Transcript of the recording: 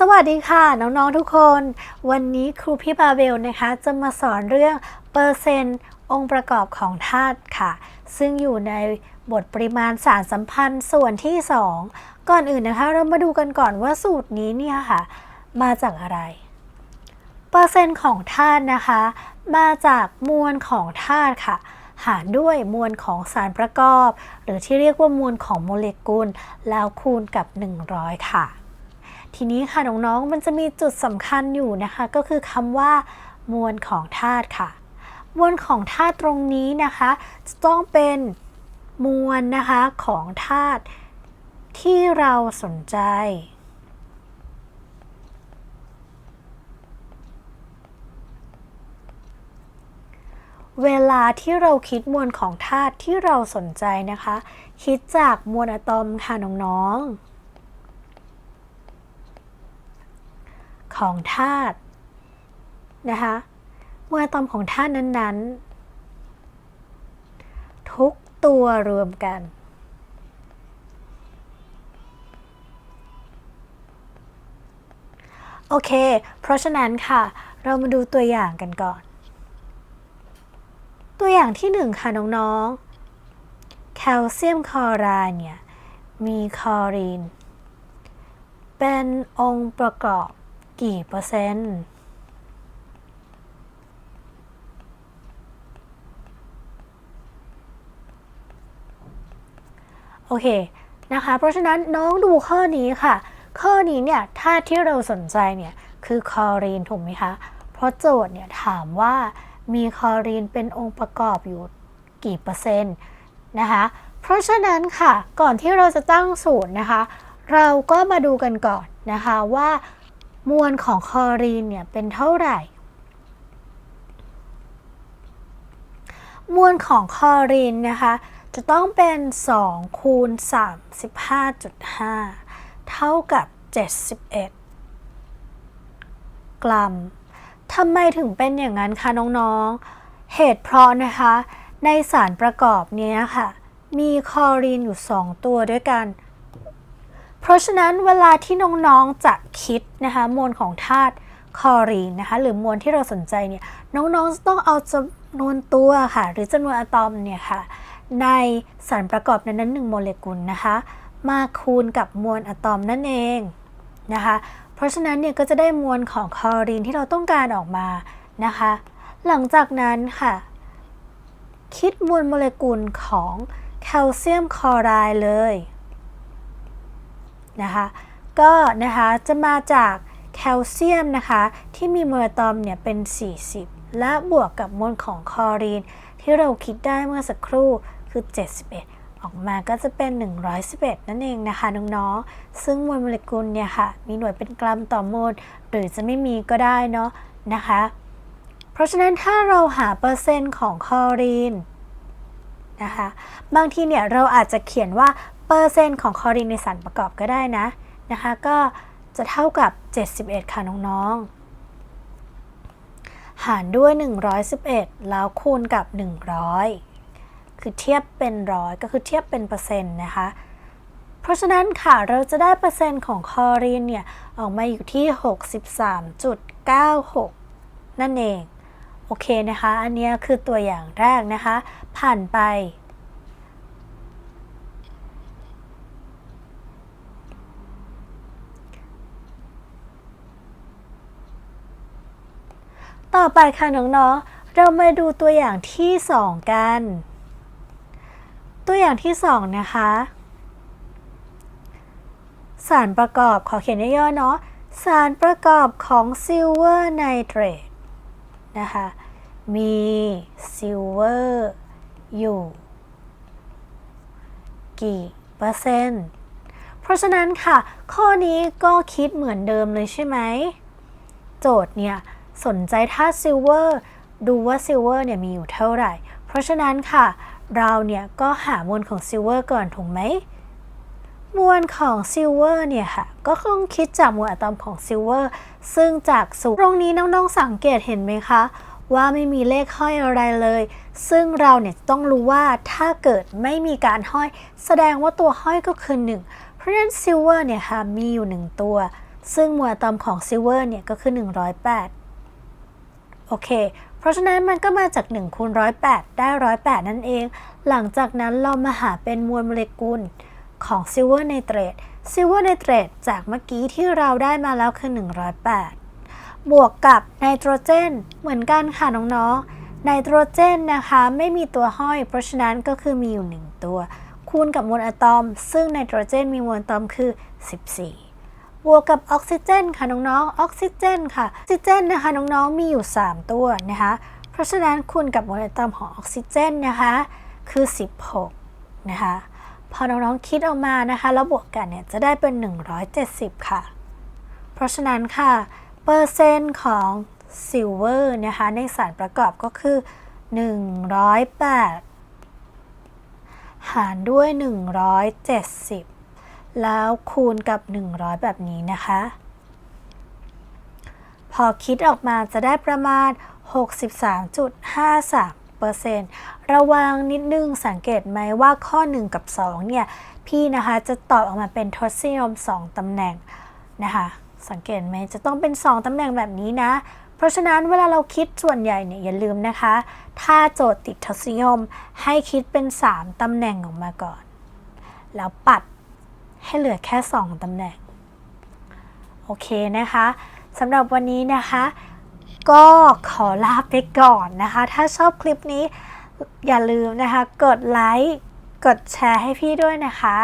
สวัสดีค่ะ น้อง ๆ ทุกคน วันนี้ครูพี่บาเบลนะคะ จะมาสอนเรื่องเปอร์เซนต์องค์ประกอบของธาตุค่ะ ซึ่งอยู่ในบทปริมาณสารสัมพันธ์ส่วนที่ 2 ก่อนอื่นนะคะ เรามาดูกันก่อนว่าสูตรนี้เนี่ยค่ะ มาจากอะไร เปอร์เซ็นต์ของธาตุนะคะ มาจากมวลของธาตุค่ะหารด้วยมวลของสารประกอบ หรือที่เรียกว่ามวลของโมเลกุล แล้วคูณกับ 100 ค่ะ ทีนี้ค่ะน้องๆมันจะมีจุดสำคัญอยู่นะคะ ก็คือคำว่า มวลของธาตุค่ะ มวลของธาตุตรงนี้นะคะ จะต้องเป็นมวลนะคะของธาตุที่เราสนใจเวลาที่เราคิดมวลของธาตุที่เราสนใจนะคะ คิดจากมวลอะตอมค่ะน้องๆ ของธาตุนะคะมวลอะตอมของธาตุนั้นๆ ทุกตัวรวมกัน โอเค เพราะฉะนั้นค่ะ เรามาดูตัวอย่างกันก่อน ตัวอย่างที่หนึ่งค่ะ น้องๆ แคลเซียมคลอไรด์เนี่ย มีคลอรีน เป็นองค์ประกอบ กี่เปอร์เซ็นต์โอเคนะคะ เพราะฉะนั้นน้องดูข้อนี้ค่ะ ข้อนี้เนี่ยธาตุที่เราสนใจเนี่ยคือคอรีนถูกไหมคะ เพราะโจทย์เนี่ยถามว่ามีคอรีนเป็นองค์ประกอบอยู่กี่เปอร์เซ็นต์นะคะ เพราะฉะนั้นค่ะก่อนที่เราจะตั้งสูตรนะคะ เราก็มาดูกันก่อนนะคะว่า มวลของคอรีนเนี่ยเป็นเท่าไหร่ มวลของคอรีนนะคะ จะต้องเป็น 2 คูณ 35.5 เท่ากับ 71 กรัมทำไมถึงเป็นอย่างนั้นคะน้องๆ เหตุเพราะนะคะ ในสารประกอบนี้ค่ะ มีคอรีนอยู่ 2 ตัวด้วยกัน เพราะฉะนั้นเวลาที่น้องๆจะคิดนะคะมวลของธาตุคลอรีนนะคะหรือมวลที่เราสนใจเนี่ยน้องๆต้องเอาจำนวนตัวค่ะ หรือจำนวนอะตอมเนี่ยค่ะในสารประกอบนั้นๆ1โมเลกุลนะคะ มาคูณกับมวลอะตอมนั่นเองนะคะ เพราะฉะนั้นเนี่ยก็จะได้มวลของคลอรีนที่เราต้องการออกมานะคะ หลังจากนั้นค่ะ คิดมวลโมเลกุลของแคลเซียมคลอไรด์เลย นะคะ ก็นะคะจะมาจากแคลเซียมนะคะ ที่มีโมเลกุลเนี่ยเป็น 40 และบวกกับมวลของคลอรีน ที่เราคิดได้เมื่อสักครู่คือ 71 ออกมาก็จะเป็น 111 นั่นเองนะคะน้องๆซึ่งมวลโมเลกุลเนี่ยค่ะ มีหน่วยเป็นกรัมต่อโมลหรือจะไม่มีก็ได้เนาะนะคะ เพราะฉะนั้นถ้าเราหาเปอร์เซ็นต์ของคลอรีนนะคะบางทีเนี่ยเราอาจจะเขียนว่า เปอร์เซ็นต์ของคลอรีนในสารประกอบก็ได้นะนะคะ ก็จะเท่ากับ 71 ค่ะน้องๆ หารด้วย 111 แล้วคูณกับ 100 คือเทียบเป็นร้อยก็คือเทียบเป็นเปอร์เซ็นต์นะคะ เพราะฉะนั้นค่ะเราจะได้เปอร์เซ็นต์ของคลอรีนเนี่ย ออกมาอยู่ที่ 63.96 นั่นเอง โอเคนะคะ อันนี้คือตัวอย่างแรกนะคะ ผ่านไป ต่อไปค่ะน้องๆ เรามาดูตัวอย่างที่ 2 กัน ตัวอย่างที่ 2 นะคะ สารประกอบขอเขียนย่อๆเนาะ สารประกอบของซิลเวอร์ไนเตรตนะคะ มีซิลเวอร์อยู่กี่เปอร์เซ็นต์ เพราะฉะนั้นค่ะ ข้อนี้ก็คิดเหมือนเดิมเลยใช่ไหม โจทย์เนี่ย สนใจธาตุซิลเวอร์ดูว่าซิลเวอร์เนี่ยมีอยู่เท่าไหร่ เพราะฉะนั้นค่ะ เราเนี่ยก็หามวลของซิลเวอร์ก่อนถูกไหมมวลของซิลเวอร์เนี่ยค่ะ ก็ต้องคิดจากมวลอะตอมของซิลเวอร์ซึ่งจากสูตรตรงนี้น้องๆสังเกตเห็นไหมคะ ว่าไม่มีเลขห้อยอะไรเลย ซึ่งเราเนี่ยต้องรู้ว่าถ้าเกิดไม่มีการห้อย แสดงว่าตัวห้อยก็คือ1เพราะฉะนั้นซิลเวอร์เนี่ยค่ะมีอยู่ 1 ตัว ซึ่งมวลอะตอมของซิลเวอร์เนี่ยก็คือ 108 โอเค เพราะฉะนั้นมันก็มาจาก1คูณ108 ได้ 108 นั่นเอง หลังจากนั้นเรามาหาเป็นมวลโมเลกุลของซิลเวอร์ไนเตรตซิลเวอร์ไนเตรตจากเมื่อกี้ที่เราได้มาแล้วคือ 108 บวกกับไนโตรเจน เหมือนกันค่ะน้องๆ ไนโตรเจนนะคะไม่มีตัวห้อย เพราะฉะนั้นก็คือมีอยู่ 1 ตัว คูณกับมวลอะตอม ซึ่งไนโตรเจนมีมวลอะตอมคือ 14 บวกกับออกซิเจนค่ะน้องๆ ออกซิเจนค่ะออกซิเจนนะคะน้องๆ มีอยู่ 3 ตัวนะคะ เพราะฉะนั้นคูณกับโมวลอะตอมของออกซิเจนนะคะคือ 16 นะคะ พอน้องๆ คิดออกมานะคะแล้วบวกกันเนี่ยจะได้เป็น 170 ค่ะ เพราะฉะนั้นค่ะ เปอร์เซ็นต์ของซิลเวอร์นะคะในสารประกอบก็คือ 108 หารด้วย 170 แล้วคูณกับ 100 แบบนี้นะคะ พอคิดออกมาจะได้ประมาณ 63.53%ระวังนิดนึงสังเกตไหมว่าข้อ 1 กับ 2 เนี่ย พี่นะคะจะตอบออกมาเป็นทศนิยม 2ตำแหน่งนะคะ สังเกตไหมจะต้องเป็น 2ตำแหน่งแบบนี้นะ เพราะฉะนั้นเวลาเราคิดส่วนใหญ่เนี่ยอย่าลืมนะคะ ถ้าโจทย์ติดทศนิยมให้คิดเป็น 3ตำแหน่งออกมาก่อน แล้วปัด ให้เหลือแค่ 2ตำแหน่ง โอเคนะคะสำหรับวันนี้นะคะ ก็ขอลาไปก่อนนะคะ ถ้าชอบคลิปนี้อย่าลืมนะคะ กดไลค์ กดแชร์ให้พี่ด้วยนะคะ